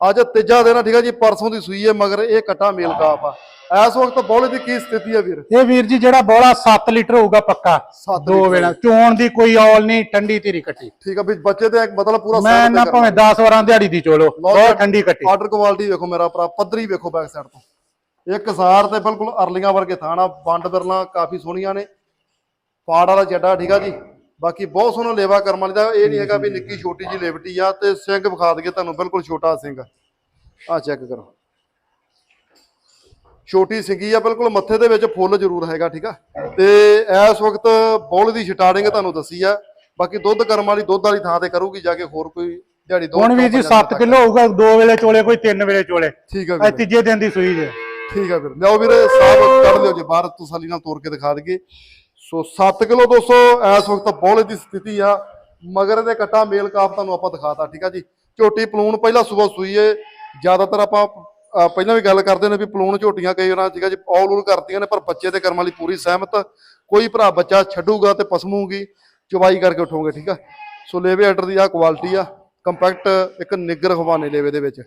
ਅੱਜ ਤੀਜਾ ਦਿਨ ਆ ਠੀਕ ਆ ਜੀ ਪਰਸੋਂ ਦੀ ਸੂਈ ਹੈ ਮਗਰ ਇਹ ਕਟਾ ਮੇਲ ਕਾਫ ਆ। ਇਸ ਵਕਤ ਬੋਲੇ ਦੀ ਕੀ ਸਥਿਤੀ ਹੈ ਵੀਰ? ਇਹ ਵੀਰ ਜੀ ਜਿਹੜਾ ਬੋਲਾ 7 ਲੀਟਰ ਹੋਊਗਾ ਪੱਕਾ ਦੋ ਵੇਲਾ ਚੋਣ ਦੀ ਕੋਈ ਔਲ ਨਹੀਂ ਠੰਡੀ ਧੀਰੀ ਕੱਟੀ। ਠੀਕ ਆ ਵੀ ਬੱਚੇ ਤੇ ਇੱਕ ਮਤਲਬ ਪੂਰਾ ਮੈਂ ਨਾ ਭਾਵੇਂ 10 ਵਾਰਾਂ ਦਿਹਾੜੀ ਦੀ ਚੋਲੋ ਬਹੁਤ ਠੰਡੀ ਕੱਟੀ। ਆਰਡਰ ਕੁਆਲਿਟੀ ਵੇਖੋ ਮੇਰਾ ਭਰਾ ਪੱਧਰੀ ਵੇਖੋ ਬੈਕ ਸਾਈਡ ਤੋਂ। ਇੱਕ ਸਾਰ ਤੇ ਬਿਲਕੁਲ ਅਰਲੀਆਂ ਵਰਗੇ ਥਾਣਾ ਬੰਡ ਬਿਰਲਾਂ ਕਾਫੀ ਸੋਹਣੀਆਂ ਨੇ। ਪਾੜ ਵਾਲਾ ਚੱਡਾ ਠੀਕ ਆ ਜੀ। ਬਾਕੀ ਬਹੁਤ ਸੋਹਣਾ ਲੇਵਾ ਕਰਮ ਵਾਲੀ ਦਾ ਇਹ ਨਹੀਂ ਹੈਗਾ ਵੀ ਨਿੱਕੀ ਛੋਟੀ ਜੀ ਲੇਵਟੀ ਆ ਤੇ ਸਿੰਘ ਵਿਖਾ ਦਈਏ ਤੁਹਾਨੂੰ ਬਿਲਕੁਲ ਛੋਟਾ ਸਿੰਘ ਆ। ਚੈੱਕ ਕਰੋ। ਛੋਟੀ ਸਿੰਗੀ ਆ ਬਿਲਕੁਲ ਮੱਥੇ ਦੇ ਵਿੱਚ ਫੁੱਲ ਜ਼ਰੂਰ ਹੈਗਾ ਠੀਕ ਆ? ਤੇ ਇਸ ਵਕਤ ਬੁੱਲ ਦੀ ਸਟਾਰਟਿੰਗ ਤੁਹਾਨੂੰ ਦੱਸੀ ਆ। ਬਾਕੀ ਦੁੱਧ ਕਰਮ ਵਾਲੀ ਦੁੱਧ ਵਾਲੀ ਥਾਂ ਤੇ ਕਰੂਗੀ ਜਾ ਕੇ ਹੋਰ ਕੋਈ ਦਿਹਾੜੀ ਦੋ ਹੁਣ ਵੀਰ ਜੀ 7 ਕਿਲੋ ਹੋਊਗਾ ਦੋ ਵੇਲੇ ਚੋਲੇ ਕੋਈ ਤਿੰਨ ਵੇਲੇ ਚੋਲੇ। ਠੀਕ ਆ ਵੀਰ। ਤੀਜੇ ਦਿਨ ਦੀ ਸੂਈ ਜੇ। ਠੀਕ ਆ ਵੀਰ। ਲਿਆਓ ਵੀਰੇ ਸਾਹਬ ਕੱਢ ਲਿਓ ਜੇ ਬਾਹਰ ਤਸੱਲੀ ਨਾਲ ਤੋੜ ਕੇ ਦਿਖਾ ਦਈਏ। ਸੋ 7 ਕਿਲੋ ਦੋਸਤੋ ਇਸ ਵਕਤ ਬੋਲੇ ਦੀ ਸਥਿਤੀ ਆ। ਮਗਰ ਦੇ ਕਟਾ ਮੇਲ ਕਾਪ ਤੁਹਾਨੂੰ ਆਪਾਂ ਦਿਖਾਤਾ, ਠੀਕ ਆ ਜੀ? ਝੋਟੀ ਪਲੂਣ ਪਹਿਲਾਂ ਸਵੇਰ ਸੂਈਏ ਜ਼ਿਆਦਾਤਰ ਆਪਾਂ ਪਹਿਲਾਂ ਵੀ ਗੱਲ ਕਰਦੇ ਨੇ ਵੀ ਪਲੂਣ ਝੋਟੀਆਂ ਕਈ ਉਹਨਾਂ ਠੀਕ ਆ ਜੀ, ਔਲ ਉਲ ਕਰਦੀਆਂ ਨੇ, ਪਰ ਬੱਚੇ ਦੇ ਕਰਮਾਂ ਲਈ ਪੂਰੀ ਸਹਿਮਤ। ਕੋਈ ਭਰਾ ਬੱਚਾ ਛੱਡੂਗਾ ਤੇ ਪਸਮੂਗੀ ਚਵਾਈ ਕਰਕੇ ਉਠੋਗੇ, ਠੀਕ ਆ? ਸੋ ਲੇਵੇ ਆਰਡਰ ਦੀ ਆ ਕੁਆਲਿਟੀ ਆ। ਕੰਪੈਕਟ ਇੱਕ ਨਿੱਗਰ ਹਵਾਨੇ ਲੇਵੇ ਦੇ ਵਿੱਚ।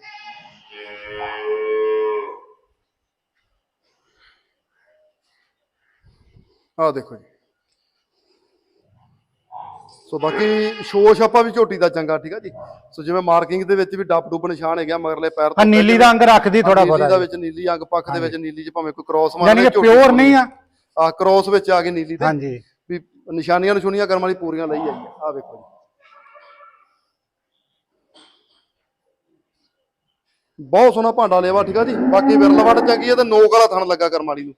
ਆਹ ਦੇਖੋ ਜੀ। ਸੋ ਬਾਕੀ ਸ਼ੋਅ ਛਾਪਾ ਵੀ ਝੋਟੀ ਦਾ ਚੰਗਾ ਠੀਕ ਆ ਜੀ। ਸੋ ਜਿਵੇਂ ਮਾਰਕਿੰਗ ਦੇ ਵਿੱਚ ਵੀ ਡੱਬ ਡੁੱਬ ਨਿਸ਼ਾਨ ਹੈਗਾ ਮਗਰਲੇ ਪੈਰ ਆ ਨੀਲੀ ਦਾ ਅੰਗ ਰੱਖਦੀ ਥੋੜਾ ਨੀਲੀ ਦਾ ਬਹੁਤਾ ਵਿੱਚ ਨੀਲੀ ਅੰਗ ਪੱਖ ਦੇ ਵਿੱਚ ਨੀਲੀ ਚ ਭਾਵੇਂ ਕੋਈ ਕ੍ਰੋਸ ਯਾਨੀ ਕਿ ਪਿਓਰ ਨਹੀਂ ਆ। ਆ ਕ੍ਰੋਸ ਵਿੱਚ ਆ ਗਈ ਨੀਲੀ ਤੇ। ਹਾਂਜੀ। ਵੀ ਨਿਸ਼ਾਨੀਆਂ ਨਿਸ਼ੂਨੀਆਂ ਕਰਮ ਵਾਲੀ ਪੂਰੀਆਂ ਲਈ ਆਈ ਆ। ਵੇਖੋ ਜੀ। ਬਹੁਤ ਸੋਹਣਾ ਭਾਂਡਾ ਲੇਵਾ ਠੀਕ ਆ ਜੀ। ਬਾਕੀ ਵਿਰਲ ਵੱਟ ਚੰਗੀ ਹੈ ਤੇ ਨੋਕ ਵਾਲਾ ਥਣ ਲੱਗਾ ਕਰਮ ਵਾਲੀ ਨੂੰ।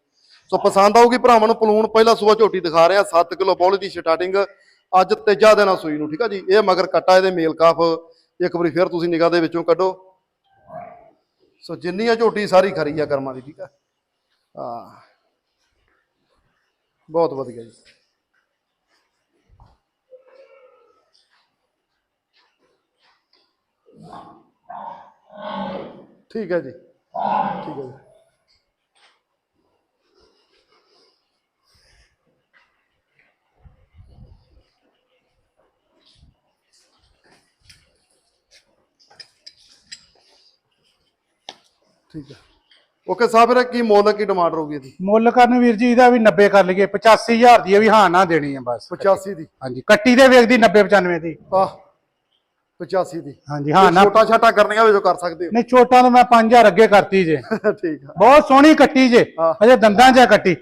ਸੋ ਪਸੰਦ ਆਊਗੀ ਭਰਾਵਾਂ ਨੂੰ, ਪਲੂਣ ਪਹਿਲਾ ਸੂਆ ਝੋਟੀ ਦਿਖਾ ਰਿਹਾ 7 ਕਿਲੋ ਬੋਲੇ ਦੀ ਸਟਾਰਟਿੰਗ ਅੱਜ ਤੇਜਾ ਦੇਣਾ ਸੂਈ ਨੂੰ, ਠੀਕ ਆ ਜੀ? ਇਹ ਮਗਰ ਕੱਟਾ ਇਹਦੇ ਮੇਲ ਕਾਫ, ਇੱਕ ਵਾਰੀ ਫਿਰ ਤੁਸੀਂ ਨਿਗਾਹ ਦੇ ਵਿੱਚੋਂ ਕੱਢੋ। ਸੋ ਜਿੰਨੀ ਆ ਝੋਟੀ, ਸਾਰੀ ਖਰੀ ਆ ਕਰਮਾਂ ਦੀ, ਠੀਕ ਆ? ਹਾਂ। ਬਹੁਤ ਵਧੀਆ ਜੀ। ਠੀਕ ਹੈ ਜੀ। ਠੀਕ ਹੈ ਜੀ। ਠੀਕ ਹੈ। ਓਕੇ ਸਾਹਿਬ ਵੀਰੇ ਕੀ ਮੁੱਲ ਹੈ, ਕੀ ਡਿਮਾਂਡ ਰਹੂਗੀ ਇਹਦੀ? ਮੁੱਲ ਕਰਨ ਵੀਰ ਜੀ ਇਹਦਾ ਵੀ 90 ਕਰ ਲਈਏ 85000 ਦੀ ਇਹ ਵੀ ਹਾਂ ਨਾ ਦੇਣੀ ਆ ਬਸ। 85 ਦੀ। ਹਾਂਜੀ ਕੱਟੀ ਦੇ ਵੇਖਦੀ 90 95 ਦੀ। ਆਹ। 85 ਦੀ। ਹਾਂਜੀ ਹਾਂ ਨਾ ਛੋਟਾ ਛਾਟਾ ਕਰਨੀਆਂ ਵੀ ਜੋ ਕਰ ਸਕਦੇ ਨਹੀਂ ਛੋਟਾ ਤਾਂ ਮੈਂ 5000 ਅੱਗੇ ਕਰਤੀ ਜੇ। ਹੋ *laughs* ਠੀਕ ਆ। ਬਹੁਤ ਸੋਹਣੀ ਕੱਟੀ ਜੇ। ਹਾਂ। ਅਜੇ ਦੰਦਾਂ 'ਚ ਕੱਟੀ।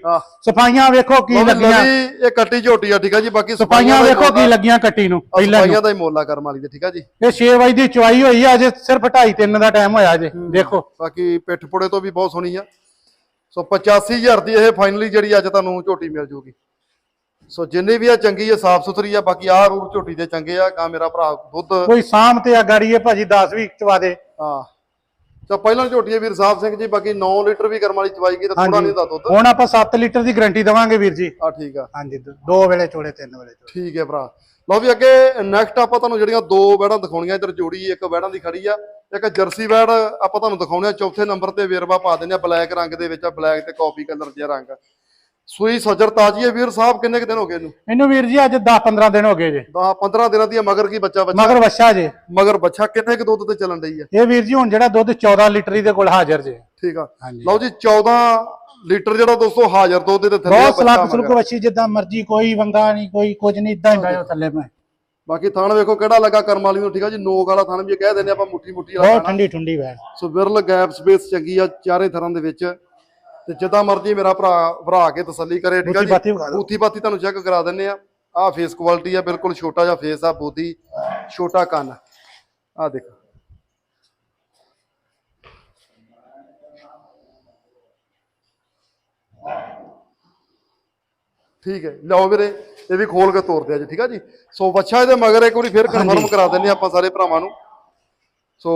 ਸਫਾਈਆਂ ਵੇਖੋ ਕੀ ਲੱਗੀਆਂ। ਇਹ ਕੱਟੀ ਝੋਟੀ ਆ ਠੀਕ ਆ ਜੀ ਬਾਕੀ ਸਫਾਈਆਂ ਹੀ ਵੇਖੋ ਕੀ। ਲੱਗੀਆਂ ਕੱਟੀ ਨੂੰ ਪਹਿਲਾਂ ਸਫਾਈਆਂ ਦਾ ਹੀ ਮੁੱਲ ਕਰਮ ਵਾਲੀ ਦੇ ਠੀਕ ਆ ਜੀ। ਇਹ 6 ਵਜੇ ਦੀ ਚੁਆਈ ਹੋਈ ਆ ਅਜੇ ਸਿਰਫ 2.5 3 ਦਾ ਟਾਈਮ ਹੋਇਆ ਜੇ ਦੇਖੋ। ਬਾਕੀ ਪਿੱਠ ਪੁੜੇ ਤੋਂ ਵੀ ਬਹੁਤ ਸੋਹਣੀ ਆ। ਸੋ 85000 ਦੀ ਇਹ ਫਾਈਨਲੀ ਜਿਹੜੀ ਅੱਜ ਤੁਹਾਨੂੰ ਝੋਟੀ ਮਿਲ ਜੂਗੀ। ਸੋ ਜਿੰਨੀ ਵੀ ਆ ਚੰਗੀ ਆ ਸਾਫ਼ ਸੁਥਰੀ ਆ ਬਾਕੀ ਆਹ ਰੂਪ ਝੋਟੀ ਦੇ ਚੰਗੇ ਆ ਕਾ ਮੇਰਾ ਭਰਾ ਦੁੱਧ ਕੋਈ ਸਾਮ ਤੇ ਆ ਗਾੜੀ ਇਹ ਭਾਜੀ 10 ਵੀ ਚਵਾ ਦੇ। ਹਾਂ। ਤਾਂ ਪਹਿਲਾਂ ਝੋਟੀ ਆ ਵੀਰ ਸਾਹਿਬ ਸਿੰਘ ਜੀ ਬਾਕੀ 9 ਲੀਟਰ ਵੀ ਕਰਮ ਵਾਲੀ ਚਵਾਈ ਗਈ ਤਾਂ ਥੋੜਾ ਨਹੀਂ ਦਾ ਦੁੱਧ। ਹੁਣ ਆਪਾਂ 7 ਲੀਟਰ ਦੀ ਗਾਰੰਟੀ ਦਵਾਂਗੇ ਵੀਰ ਜੀ। ਆ ਠੀਕ ਆ। ਹਾਂਜੀ ਦ- ਦੋ ਵੇਲੇ ਚੋਲੇ ਤਿੰਨ ਵੇਲੇ ਚੋਲੇ। ਠੀਕ ਹੈ ਭਰਾ। ਲਓ ਵੀ ਅੱਗੇ ਨੈਕਸਟ ਆਪਾਂ ਤੁਹਾਨੂੰ ਜਿਹੜੀਆਂ ਦੋ ਵੈੜਾਂ ਦਿਖਾਉਣੀਆਂ ਇੱਧਰ ਜੋੜੀ ਇੱਕ ਵੈੜਾਂ ਦੀ ਖੜੀ ਆ ਇੱਕ ਜਰਸੀ ਵੈੜ ਆਪਾਂ ਤੁਹਾਨੂੰ ਦਿਖਾਉਣੇ ਆ ਚੌਥੇ ਨੰਬਰ ਤੇ ਵੇਰਵਾ ਪਾ ਦਿੰਦੇ ਆ ਬਲੈਕ ਰੰਗ ਦੇ ਵਿੱਚ ਆ ਬਲੈਕ ਤੇ ਕਾਫੀ ਕਲਰ ਜਿਹਾ ਰੰਗ। ਸੂਈ ਸਜਰ ਤਾਜੀ ਹੈ ਵੀਰ ਸਾਹਿਬ ਕਿੰਨੇ ਕੁ ਦਿਨ ਹੋ ਗਏ ਇਹਨੂੰ? ਇਹਨੂੰ ਵੀਰ ਜੀ ਅੱਜ 10 15 ਦਿਨ ਹੋ ਗਏ ਜੇ। 10 15 ਦਿਨਾਂ ਦੀ ਮਗਰ ਕੀ ਬੱਚਾ ਬੱਚਾ? ਮਗਰ ਵੱਛਾ ਜੇ। ਮਗਰ ਬੱਚਾ ਕਿੰਨੇ ਕੁ ਦੁੱਧ ਤੇ ਚੱਲਣ ਡਈ ਆ ਇਹ ਵੀਰ ਜੀ ਹੁਣ ਜਿਹੜਾ ਦੁੱਧ 14 ਲੀਟਰ ਹੀ ਦੇ ਕੋਲ ਹਾਜ਼ਰ ਜੇ। ਠੀਕ ਆ। ਲਓ ਜੀ 14 ਲੀਟਰ ਜਿਹੜਾ ਦੋਸਤੋ ਹਾਜ਼ਰ ਦੁੱਧ ਦੇ ਥੱਲੇ ਬਹੁਤ ਸਲਾਕ ਬੱਚਾ ਸੁਲਕ। ਵੱਛੀ ਜਿੱਦਾਂ ਮਰਜ਼ੀ ਕੋਈ ਵੰਗਾ ਨਹੀਂ ਕੋਈ ਕੁਝ ਨਹੀਂ ਇਦਾਂ ਹੀ ਬੈਠੋ ਥੱਲੇ ਮੈਂ। ਬਾਕੀ ਥਣ ਵੇਖੋ ਕਿਹੜਾ ਲੱਗਾ ਕਰਮ ਵਾਲੀ ਨੂੰ ਠੀਕ ਆ ਜੀ? ਨੋਕ ਵਾਲਾ ਥਣ ਵੀ ਇਹ ਕਹਿ ਦਿੰਦੇ ਆਪਾਂ ਮੁੱਠੀ ਮੁੱਠੀ ਵਾਲਾ ਬਹੁਤ। ਠੰਡੀ ਠੰਡੀ ਵੈਣ ਸੋ ਵਿਰਲ ਗੈਪ ਸਪੇਸ ਚੰਗੀ ਆ ਚਾਰੇ ਥਰਾਂ ਦੇ ਵਿੱਚ। ਤੇ ਜਿੱਦਾਂ ਮਰਜ਼ੀ ਮੇਰਾ ਭਰਾ ਭਰਾ ਕੇ ਤਸੱਲੀ ਕਰੇ ਠੀਕ ਆ ਵਿਖਾ ਜੀ। ਬੂਥੀ ਬਾਤੀ ਤੁਹਾਨੂੰ ਚੈੱਕ ਕਰਾ ਦਿੰਨੇ ਆ। ਆਹ ਫੇਸ ਕੁਆਲਿਟੀ ਆ ਬਿਲਕੁਲ ਛੋਟਾ ਜਿਹਾ ਫੇਸ ਆ ਬੂਥੀ ਛੋਟਾ ਕੰਨ। ਆ ਦੇਖੋ। ਠੀਕ ਹੈ। ਲਓ ਵੀਰੇ ਇਹ ਵੀ ਖੋਲ ਕੇ ਤੋਰ ਦਿਆ ਜੀ ਠੀਕ ਆ ਜੀ? ਸੋ ਬੱਚਾ ਇਹਦੇ ਮਗਰ ਇੱਕ ਵਾਰੀ ਫਿਰ ਕਨਫਰਮ ਕਰਾ ਦਿੰਨੇ ਆ ਆਪਾਂ ਸਾਰੇ ਭਰਾਵਾਂ ਨੂੰ। ਸੋ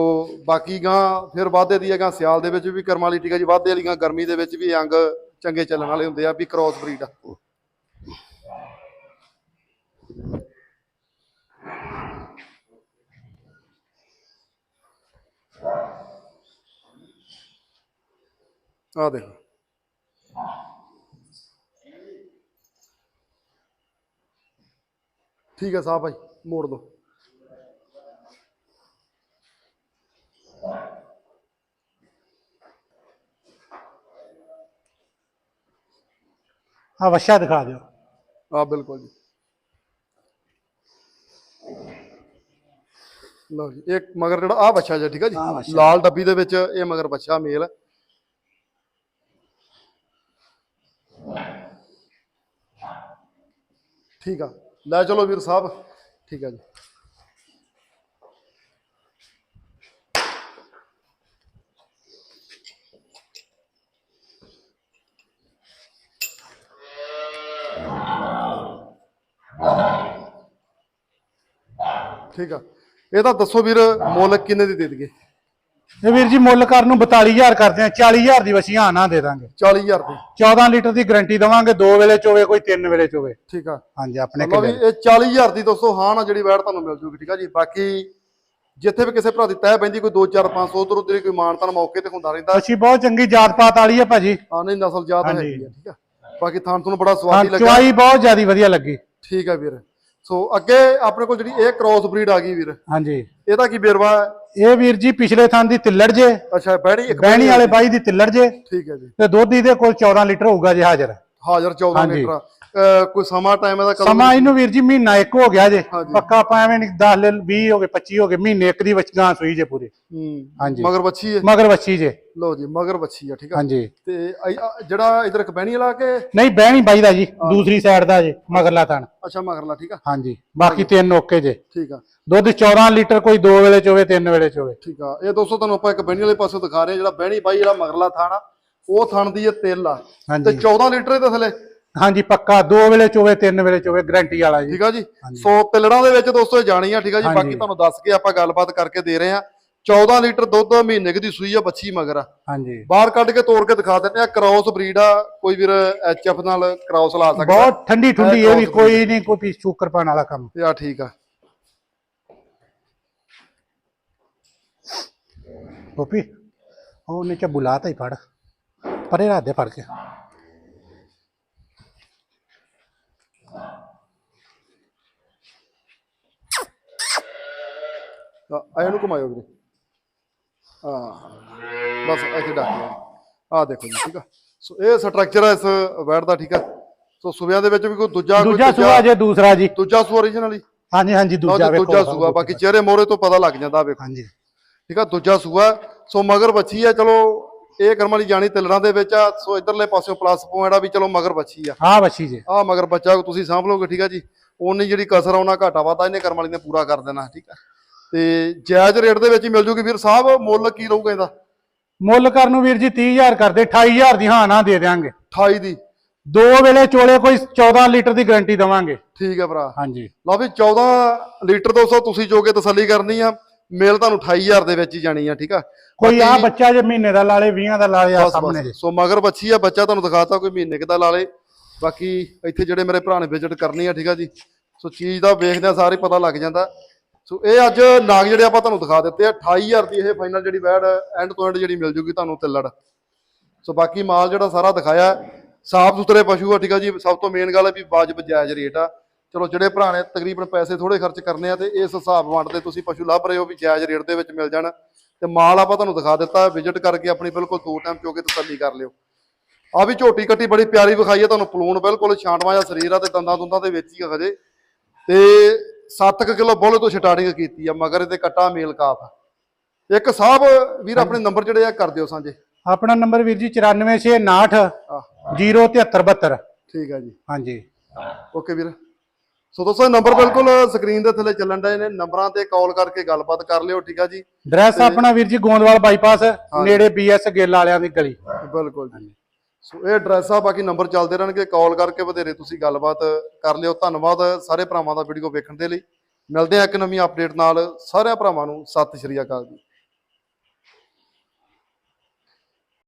ਬਾਕੀ ਗਾਂ ਫਿਰ ਵਾਧੇ ਦੀ ਹੈਗਾ ਸਿਆਲ ਦੇ ਵਿੱਚ ਵੀ ਕਰਮ ਵਾਲੀ ਠੀਕ ਹੈ ਜੀ, ਵਾਧੇ ਵਾਲੀਆਂ ਗਰਮੀ ਦੇ ਵਿੱਚ ਵੀ ਅੰਗ ਚੰਗੇ ਚੱਲਣ ਵਾਲੇ ਹੁੰਦੇ ਆ ਵੀ ਕ੍ਰੋਸ ਬਰੀਡ ਆ। ਆ ਦੇਖੋ। ਠੀਕ ਹੈ ਸਾਹਿਬ ਭਾਈ ਮੋੜ ਦੋ। ਆ ਵੱਛਾ ਦਿਖਾ ਦਿਓ। ਆ ਬਿਲਕੁਲ ਜੀ। ਲਓ ਜੀ ਇੱਕ ਮਗਰ ਜਿਹੜਾ ਆ ਬੱਚਾ ਜੀ ਠੀਕ ਆ ਆਹ ਜੀ ਵੱਛਾ। ਲਾਲ ਡੱਬੀ ਦੇ ਵਿੱਚ ਇਹ ਮਗਰ ਬੱਚਾ ਮੇਲ। ਹੈ। ਠੀਕ ਆ। ਲੈ ਚਲੋ ਵੀਰ ਸਾਹਿਬ। ਠੀਕ ਆ ਜੀ। ਠੀਕ ਆ। ਇਹ ਤਾਂ ਦੱਸੋ ਵੀਰ ਮੁੱਲ ਕਿੰਨੇ ਦੀ ਦੇ ਦਈਏ? ਇਹ ਵੀਰ ਜੀ ਮੁੱਲ ਕਰਨ ਨੂੰ 42000 ਕਰਦੇ ਆ। 40000 ਦੀ ਵਛੀਆਂ ਨਾ ਦੇ ਦਾਂਗੇ। 40000 ਰੁਪਏ। 14 ਲੀਟਰ ਦੀ ਗਾਰੰਟੀ ਦਵਾਂਗੇ ਦੋ ਵੇਲੇ ਚੋਵੇ ਕੋਈ ਤਿੰਨ ਵੇਲੇ ਚੋਵੇ। ਠੀਕ ਆ। ਹਾਂਜੀ ਆਪਣੇ ਕਿਲੇ ਇਹ 40000 ਦੀ ਦੋਸਤੋ ਹਾਂ ਨਾ ਜਿਹੜੀ ਵੈਟ ਤੁਹਾਨੂੰ ਮਿਲ ਜੂਗੀ ਠੀਕ ਆ ਜੀ। ਬਾਕੀ ਜਿੱਥੇ ਵੀ ਕਿਸੇ ਭਰਾ ਦੀ ਤਹਿ ਪੈਂਦੀ ਕੋਈ 2 4 500 ਉਧਰ ਉਧਰ ਕੋਈ ਮਾਨਤਾਨ ਮੌਕੇ ਤੇ ਹੁੰਦਾ ਰਹਿੰਦਾ। ਵਛੀ ਬਹੁਤ ਚੰਗੀ ਜਾਤ ਪਾਤ ਵਾਲੀ ਹੈ ਭਾਜੀ। ਆ ਨਹੀਂ ਨਸਲ ਜਾਤ। ਹੈਗੀ ਆ ਠੀਕ ਆ। ਬਾਕੀ ਥਾਂ ਤੁਹਾਨੂੰ ਬੜਾ ਹਾਂ ਸਵਾਦੀ ਲੱਗਾ। ਚੁਆਈ ਬਹੁਤ ਜ਼ਿਆਦੀ ਵਧੀਆ ਲੱਗੀ। ਠੀਕ ਆ ਵੀਰ। ਸੋ ਅੱਗੇ ਆਪਣੇ ਕੋਲ ਜਿਹੜੀ ਇਹ ਕ੍ਰੋਸ ਬਰੀਡ ਆ ਗਈ ਵੀਰ ਹਾਂਜੀ। ਇਹਦਾ ਕੀ ਬੇਰਵਾ ਹੈ? ਇਹ ਵੀਰ ਜੀ ਪਿਛਲੇ ਥਾਂ ਦੀ ਤਿੱਲੜ ਜੇ ਅੱਛਾ ਬੈਣੀ ਇੱਕ ਬਹਿਣੀ ਵਾਲੇ ਬਾਈ ਦੀ ਤਿੱਲੜ ਜੇ ਠੀਕ ਹੈ ਜੀ। ਤੇ ਦੁੱਧ ਇਹਦੇ ਕੋਲ 14 ਲੀਟਰ ਹੋਊਗਾ ਜੇ ਹਾਜ਼ਰ। ਹਾਜ਼ਰ 14 ਹਾਂਜੀ। ਲੀਟਰ। ਕੋਈ ਸਮਾਂ ਟਾਈਮ ਕਦੋਂ ਸਮਾਂ ਇਹਨੂੰ ਵੀਰ ਜੀ ਮਹੀਨਾ ਇੱਕ ਹੋ ਗਿਆ ਜੇ। ਪੱਕਾ ਆਪਾਂ ਐਵੇਂ ਨਹੀਂ 10 ਲੈ 20 ਹੋ ਗਏ 25 ਹੋ ਗਏ ਮਹੀਨੇ ਇੱਕ ਦੀ ਵਚਗਾਂ ਸੂਈ ਜੇ ਪੂਰੀ। ਹਾਂਜੀ। ਮਗਰ ਬੱਚੀ ਹੈ ਮਗਰ ਵੱਛੀ ਜੇ। ਲਓ ਜੀ ਮਗਰ ਬੱਚੀ ਆ ਠੀਕ ਆ। ਹਾਂਜੀ। ਤੇ ਜਿਹੜਾ ਇਧਰ ਇੱਕ ਬਹਿਣੀ ਵਾਲਾ ਕੇ ਨਹੀਂ ਬਹਿਣੀ ਬਾਈ ਦਾ ਜੀ ਦੂਸਰੀ ਸਾਈਡ ਦਾ ਜੇ ਮਗਰਲਾ ਥਣ। ਅੱਛਾ ਮਗਰਲਾ ਠੀਕ ਆ। ਹਾਂਜੀ ਬਾਕੀ ਤਿੰਨ ਓਕੇ ਜੇ। ਠੀਕ ਆ। ਦੁੱਧ 14 ਲੀਟਰ ਕੋਈ ਦੋ ਵੇਲੇ ਚੋਵੇ ਤਿੰਨ ਵੇਲੇ ਚੋਵੇ ਠੀਕ ਆ। ਇਹ ਦੋਸਤੋ ਤੁਹਾਨੂੰ ਆਪਾਂ ਇੱਕ ਬਹਿਣੀ ਵਾਲੇ ਪਾਸੋਂ ਦਿਖਾ ਰਹੇ ਜਿਹੜਾ ਬਹਿਣੀ ਬਾਈ ਜਿਹੜਾ ਮਗਰਲਾ ਥਾਣਾ ਉਹ ਥਣ ਦੀ ਇਹ ਤਿਲ ਆ। ਤੇ ਹਾਂਜੀ। 14 ਲੀਟਰ ਦੇ ਥੱਲੇ। ਹਾਂਜੀ ਪੱਕਾ। ਦੋ ਵੇਲੇ ਚੋਵੇ ਤਿੰਨ ਵੇਲੇ ਚੋਵੇ ਗਾਰੰਟੀ ਵਾਲਾ ਜੀ। ਠੀਕ ਆ ਜੀ? ਸੋ ਤਿਲੜਾਂ ਦੇ ਵਿੱਚ ਦੋਸਤੋ ਜਾਣੀ ਆ ਠੀਕ ਆ ਜੀ। ਬਾਕੀ ਤੁਹਾਨੂੰ ਦੱਸ ਕੇ ਆਪਾਂ ਗੱਲਬਾਤ ਕਰਕੇ ਦੇ ਰਹੇ ਆ। 14 ਲੀਟਰ ਦੁੱਧ ਮਹੀਨੇ ਦੀ ਸੂਈ ਆ ਬੱਚੀ ਮਗਰ ਆ। ਹਾਂਜੀ। ਬਾਹਰ ਕੱਢ ਕੇ ਤੋੜ ਕੇ ਦਿਖਾ ਦਿੰਦੇ ਆ ਕ੍ਰਾਸ ਬਰੀਡ ਆ ਕੋਈ ਵੀਰ ਐਚਐਫ ਨਾਲ ਕ੍ਰਾਸ ਲਾ ਸਕਦਾ। ਬਹੁਤ ਠੰਡੀ ਠੁੰਡੀ ਇਹ ਵੀ ਕੋਈ ਨਹੀਂ ਕੋਈ ਪੀਸ ਸ਼ੂਕਰ ਪਾਣ ਵਾਲਾ ਕੰਮ। ਯਾ ਠੀਕ ਆ। ਗੋਪੀ ਉਹ ਨੀਚੇ ਬੁਲਾਤਾ ਹੀ ਫੜ। ਪਰੇ ਦੇ ਫੜ ਕੇ। ਤਾਂ ਆ ਇਹਨੂੰ ਘੁਮਾਇਓ ਵੀਰੇ। ਹਾਂ ਬਸ ਇੱਥੇ ਡੱਕ ਆ ਦੇਖੋ ਜੀ ਠੀਕ ਆ। ਸੋ ਇਹ ਸਟਰਕਚਰ ਹੈ ਇਸ ਵੈਟ ਦਾ ਠੀਕ ਆ। ਸੋ ਸੁਬਿਆਂ ਦੇ ਵਿੱਚ ਵੀ ਕੋਈ ਦੂਜਾ ਕੋਈ ਦੂਜਾ ਸੂਆ ਜੇ ਦੂਸਰਾ ਜੀ। ਦੂਜਾ ਸੂ ਓਰੀਜਨਲੀ ਹਾਂਜੀ ਹਾਂਜੀ ਦੂਜਾ ਵੇਖੋ ਦੂਜਾ ਸੂਆ ਬਾਕੀ ਚਿਹਰੇ ਮੋਰੇ ਤੋਂ ਪਤਾ ਲੱਗ ਜਾਂਦਾ ਵੇਖੋ। ਹਾਂਜੀ। ਠੀਕ ਆ ਦੂਜਾ ਸੂਆ। ਸੋ ਮਗਰ ਬੱਚੀ ਆ ਚਲੋ ਇਹ ਕਰਮ ਵਾਲੀ ਜਾਣੀ ਤਿਲਰਾਂ ਦੇ ਵਿੱਚ ਆ। ਸੋ ਇਧਰਲੇ ਪਾਸਿਓਂ ਪਲੱਸ ਪੁਆਇੰਟ ਆ ਵੀ ਚਲੋ ਮਗਰ ਬੱਚੀ ਆ। ਹਾਂ ਵੱਛੀ ਜੇ। ਆ ਮਗਰ ਬੱਚਾ ਤੁਸੀਂ ਸਾਂਭ ਲਓਗੇ ਠੀਕ ਆ ਜੀ। ਉਨੀ ਜਿਹੜੀ ਕਸਰ ਆਉਣਾ ਘਾਟਾ ਵਾਧਾ ਇਹਨੇ ਕਰਮ ਵਾਲੀ ਨੇ ਪੂਰਾ ਕਰ ਦੇਣਾ ਠੀਕ ਆ। ਤੇ ਜਾਇਜ਼ ਰੇਟ ਦੇ ਵਿੱਚ ਹੀ ਮਿਲ ਜੂਗੀ ਵੀਰ ਸਾਹਿਬ ਮੁੱਲ ਕੀ ਰਹੂਗਾ ਇਹਦਾ? ਮੁੱਲ ਕਰਨ ਨੂੰ ਵੀਰ ਜੀ 30000 ਕਰਦੇ 28000 ਦੀ ਹਾਂ ਨਾ ਦੇ ਦੇਾਂਗੇ 28 ਦੀ। ਦੋ ਵੇਲੇ ਚੋਲੇ ਕੋਈ 14 ਲੀਟਰ ਦੀ ਗਾਰੰਟੀ ਦਵਾਂਗੇ। ਠੀਕ ਆ ਭਰਾ। ਹਾਂਜੀ। ਲਓ ਵੀ 14 ਲੀਟਰ 200 ਤੁਸੀਂ ਜੋ ਕੇ ਤਸੱਲੀ ਕਰਨੀ ਆ ਮੇਲ ਤੁਹਾਨੂੰ 28000 ਦੇ ਵਿੱਚ ਹੀ ਜਾਣੀ ਆ ਠੀਕ ਆ? ਕੋਈ ਆ ਬੱਚਾ ਜੇ ਮਹੀਨੇ ਦਾ ਲਾਲੇ 20 ਦਾ ਲਾਲੇ ਆ ਸਾਹਮਣੇ। ਜੇ ਸੋ ਮਗਰ ਬੱਚੀ ਆ ਬੱਚਾ ਤੁਹਾਨੂੰ ਦਿਖਾਤਾ ਕੋਈ ਮਹੀਨੇ ਕਿਦਾ ਲਾ ਲੇ। ਬਾਕੀ ਇੱਥੇ ਜਿਹੜੇ ਮੇਰੇ ਭਰਾ ਨੇ ਵਿਜ਼ਿਟ ਕਰਨੀ ਆ ਠੀਕ ਆ ਜੀ। ਸੋ ਚੀਜ਼ ਦਾ ਵੇਖਦੇ ਆ ਸਾਰੇ ਪਤਾ ਲੱਗ ਜਾਂਦਾ। ਸੋ ਇਹ ਅੱਜ ਨਾਗ ਜਿਹੜੇ ਆਪਾਂ ਤੁਹਾਨੂੰ ਦਿਖਾ ਦਿੱਤੇ ਆ 28000 ਦੀ ਇਹ ਫਾਈਨਲ ਜਿਹੜੀ ਵੈਡ ਐਂਡ ਤੋਂ ਐਂਡ ਜਿਹੜੀ ਮਿਲ ਜੂਗੀ ਤੁਹਾਨੂੰ ਤਿੱਲੜ ਸੋ ਬਾਕੀ ਮਾਲ ਜਿਹੜਾ ਸਾਰਾ ਦਿਖਾਇਆ, ਸਾਫ਼ ਸੁਥਰੇ ਪਸ਼ੂ ਆ, ਠੀਕ ਆ ਜੀ। ਸਭ ਤੋਂ ਮੇਨ ਗੱਲ ਹੈ ਵੀ ਵਾਜਬ ਜਾਇਜ਼ ਰੇਟ ਆ। ਚਲੋ, ਜਿਹੜੇ ਭਰਾ ਨੇ ਤਕਰੀਬਨ ਪੈਸੇ ਥੋੜੇ ਖਰਚ ਕਰਨੇ ਆ, ਤੇ ਇਸ ਹਿਸਾਬ ਵੰਡਦੇ ਤੁਸੀਂ ਪਸ਼ੂ ਲੱਭ ਰਹੇ ਹੋ ਵੀ ਜਾਇਜ਼ ਰੇਟ ਦੇ ਵਿੱਚ ਮਿਲ ਜਾਣ। ਤੇ ਮਾਲ ਆਪਾਂ ਤੁਹਾਨੂੰ ਦਿਖਾ ਦਿੱਤਾ ਵਿਜ਼ਿਟ ਕਰਕੇ ਆਪਣੀ ਬਿਲਕੁਲ ਦੋ ਟਾਈਮ ਚੋ ਕੇ ਤਸੱਲੀ ਕਰ ਲਿਓ। ਆ ਵੀ ਝੋਟੀ ਕੱਟੀ ਬੜੀ ਪਿਆਰੀ ਵਿਖਾਈ ਹੈ ਤੁਹਾਨੂੰ, ਪਲੂਣ ਬਿਲਕੁਲ ਛਾਂਟਵਾ ਜਿਹਾ ਸਰੀਰ ਆ ਤੇ ਦੰਦਾਂ ਦੁੰਦਾਂ ਦੇ ਵਿੱਚ ਹੀ ਹਜੇ। ਤੇ 7 ਕਿਲੋ ਬੋਲੇ ਤੋਂ ਸਟਾਰਟਿੰਗ ਕੀਤੀ ਆ ਮਗਰ ਇਹਦੇ ਕੱਟਾ ਮੇਲ ਕਾਫ। ਇੱਕ ਸਾਹਿਬ ਵੀਰ ਆਪਣੇ ਨੰਬਰ ਜਿਹੜੇ ਆ ਕਰ ਦਿਓ ਸਾਂਝੇ। ਆਪਣਾ ਨੰਬਰ ਵੀਰ ਜੀ 94659 ਆ 07372 ਠੀਕ ਆ ਜੀ। ਹਾਂਜੀ। ਓਕੇ ਵੀਰ। ਸੋ ਦੋਸਤੋ ਨੰਬਰ ਬਿਲਕੁਲ ਸਕਰੀਨ ਦੇ ਥੱਲੇ ਚੱਲਣ ਡਏ ਨੇ। ਨੰਬਰਾਂ ਤੇ ਕਾਲ ਕਰਕੇ ਗੱਲਬਾਤ ਕਰ ਲਿਓ ਠੀਕ ਆ ਜੀ? ਡਰੈਸ ਆਪਣਾ ਵੀਰ ਜੀ ਗੋਂਦਵਾਲ ਬਾਈਪਾਸ ਨੇੜੇ ਬੀਐਸ ਗਿੱਲ ਵਾਲਿਆਂ ਦੀ ਗਲੀ। ਬਿਲਕੁਲ ਜੀ। ਸੋ ਇਹ ਐਡਰੈਸ ਆ, ਬਾਕੀ ਨੰਬਰ ਚੱਲਦੇ ਰਹਿਣਗੇ ਕਾਲ ਕਰਕੇ ਵਧੇਰੇ ਤੁਸੀਂ ਗੱਲਬਾਤ ਕਰ ਲਿਓ। ਧੰਨਵਾਦ ਸਾਰੇ ਭਰਾਵਾਂ ਦਾ ਵੀਡੀਓ ਵੇਖਣ ਦੇ ਲਈ। ਮਿਲਦੇ ਆ ਇੱਕ ਨਵੀਂ ਅਪਡੇਟ ਨਾਲ। ਸਾਰਿਆਂ ਭਰਾਵਾਂ ਨੂੰ ਸਤਿ ਸ਼੍ਰੀ ਅਕਾਲ ਜੀ।